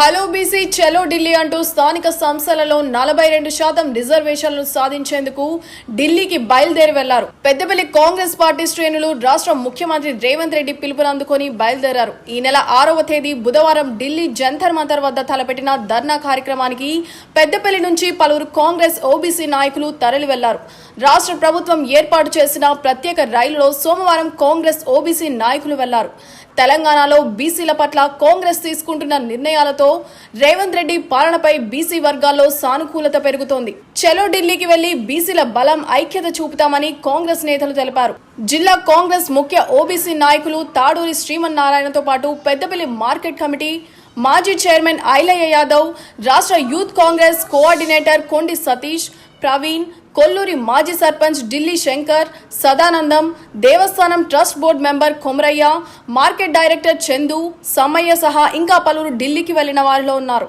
Hello BC చలో ఢిల్లీ అంటూ స్థానిక సంస్థలలో నలభై రెండు శాతం రిజర్వేషన్లు సాధించేందుకు ఢిల్లీకి బయలుదేరి వెళ్ళారు. పెద్దపల్లి కాంగ్రెస్ పార్టీ శ్రేణులు రాష్ట్ర ముఖ్యమంత్రి రేవంత్ రెడ్డి పిలుపును అందుకొని బయలుదేరారు. ఈ నెల ఆరవ తేదీ బుధవారం ఢిల్లీ జంతర్ మంతర్ వద్ద తలపెట్టిన ధర్నా కార్యక్రమానికి పెద్దపల్లి నుంచి పలువురు కాంగ్రెస్ ఓబీసీ నాయకులు తరలి వెళ్ళారు. రాష్ట్ర ప్రభుత్వం ఏర్పాటు చేసిన ప్రత్యేక రైలులో సోమవారం కాంగ్రెస్ ఓబీసీ నాయకులు వెళ్ళారు. తెలంగాణలో బీసీల పట్ల కాంగ్రెస్ తీసుకుంటున్న నిర్ణయాలతో రేవంత్ రెడ్డి పాలనపై బీసీ వర్గాల్లో సానుకూలత పెరుగుతోంది. చలో ఢిల్లీకి వెళ్ళి బీసీల బలం ఐక్యత చూపుతామని కాంగ్రెస్ నేతలు తెలిపారు. జిల్లా కాంగ్రెస్ ముఖ్య ఓబీసీ నాయకులు తాడూరి శ్రీమన్నారాయణతో పాటు పెద్దపల్లి మార్కెట్ కమిటీ మాజీ చైర్మన్ ఐలయ్య యాదవ్ రాష్ట్ర యూత్ కాంగ్రెస్ కోఆర్డినేటర్ కొండి సతీష్ ప్రవీణ్ కొల్లూరి మాజీ సర్పంచ్ ఢిల్లీ శంకర్ సదానందం దేవస్థానం trust board member Komaraiah market director Chandu Sammaiah సహా ఇంకా పలువురు ఢిల్లీకి వెళ్ళిన వారిలో ఉన్నారు.